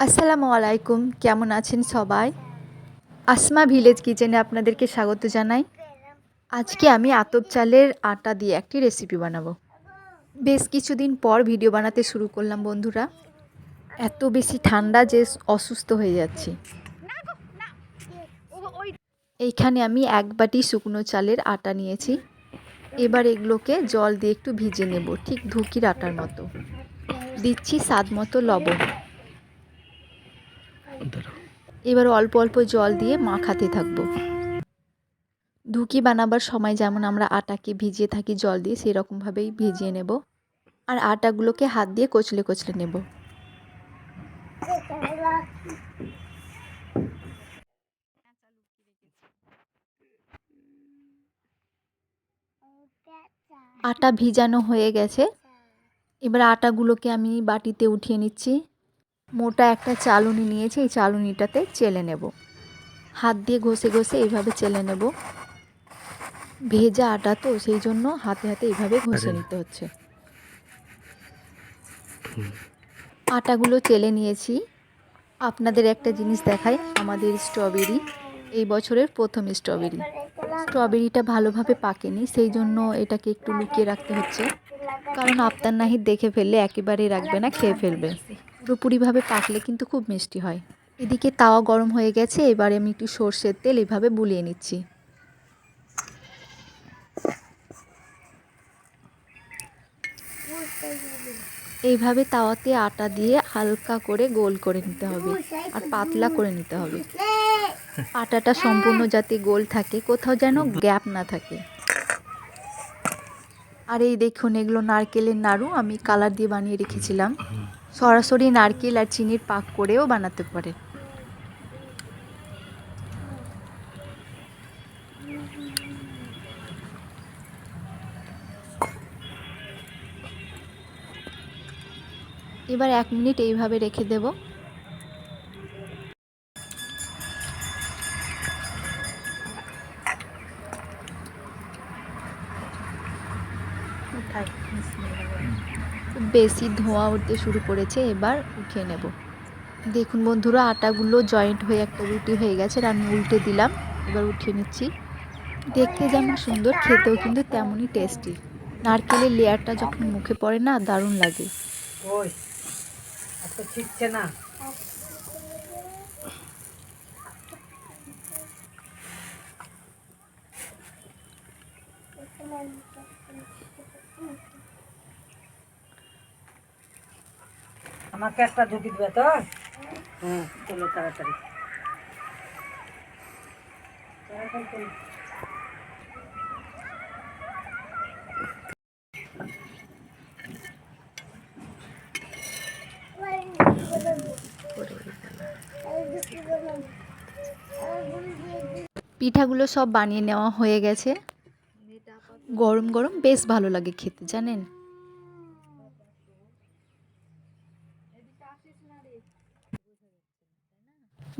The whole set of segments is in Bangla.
আসসালামু আলাইকুম, কেমন আছেন সবাই? আসমা ভিলেজ কিচেনে আপনাদেরকে স্বাগত জানাই। আজকে আমি আতপ চালের আটা দিয়ে একটি রেসিপি বানাবো। বেশ কিছুদিন পর ভিডিও বানাতে শুরু করলাম বন্ধুরা। এত বেশি ঠান্ডা যে অসুস্থ হয়ে যাচ্ছি। এইখানে আমি এক বাটি শুকনো চালের আটা নিয়েছি। এবার এগুলোকে জল দিয়ে একটু ভিজে নেব, ঠিক ধুকির আটার মতো। দিচ্ছি স্বাদ মতো লবণ। এবার অল্প অল্প জল দিয়ে মাখাতে থাকব। ধুকি বানাবার সময় যেমন আমরা আটাকে ভিজিয়ে থাকি জল দিয়ে, সেরকমভাবেই ভিজিয়ে নেব। আর আটাগুলোকে হাত দিয়ে কচলে কচলে নেব। আটা ভিজানো হয়ে গেছে। এবার আটাগুলোকে আমি বাটিতে উঠিয়ে নিচ্ছি। মোটা একটা চালুনি নিয়েছি এই চালুনিটাতে চেলে নেব। হাত দিয়ে ঘষে ঘষে এইভাবে চেলে নেব। ভেজা আটা তো সেই জন্য হাতে হাতে এইভাবে ঘষে নিতে হচ্ছে। আটাগুলো চেলে নিয়েছি। আপনাদের একটা জিনিস দেখাই আমাদের স্ট্রবেরি এই বছরের প্রথম স্ট্রবেরি। স্ট্রবেরিটা ভালোভাবে পাকেনি সেই জন্য এটাকে একটু লুকিয়ে রাখতে হচ্ছে। কারণ আপনার নাহিদ দেখে ফেললে একেবারেই রাখবে না খেয়ে ফেলবে। পুরোপুরিভাবে পাকলে কিন্তু খুব মিষ্টি হয়। এদিকে তাওয়া গরম হয়ে গেছে, এবারে আমি একটু সর্ষের তেল এভাবে বুলিয়ে নিচ্ছি। এইভাবে তাওয়াতে আটা দিয়ে হালকা করে গোল করে নিতে হবে আর পাতলা করে নিতে হবে। আটাটা সম্পূর্ণ যাতে গোল থাকে, কোথাও যেন গ্যাপ না থাকে। আর এই দেখুন, এগুলো নারকেলের নাড়ু আমি কালার দিয়ে বানিয়ে রেখেছিলাম। সরাসরি নারকেল আর চিনির পাক করেও বানাতে পারে। এবার এক মিনিট এইভাবে রেখে দেব। বেশি ধোঁয়া উঠতে শুরু করেছে, এবার উঠিয়ে নেব। দেখুন বন্ধুরা, আটাগুলো জয়েন্ট হয়ে একটা রুটি হয়ে গেছে, আর আমি উল্টে দিলাম, এবার উঠিয়ে নিচ্ছি। দেখতে যেমন সুন্দর, খেতেও কিন্তু তেমনই টেস্টি নারকেলের লেয়ারটা যখন মুখে পড়ে না, দারুণ লাগে। ওই না। আমাকে একটা ঢুকি দিবে তো? হুম চলো তাড়াতাড়ি তাড়াতাড়ি। পিঠাগুলো সব বানিয়ে নেওয়া হয়ে গেছে। গরম গরম বেশ ভালো লাগে খেতে, জানেন?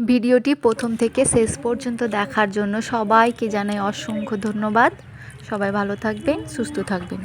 ভিডিওটি প্রথম থেকে শেষ পর্যন্ত দেখার জন্য সবাইকে জানাই অসংখ্য ধন্যবাদ। সবাই ভালো থাকবেন, সুস্থ থাকবেন।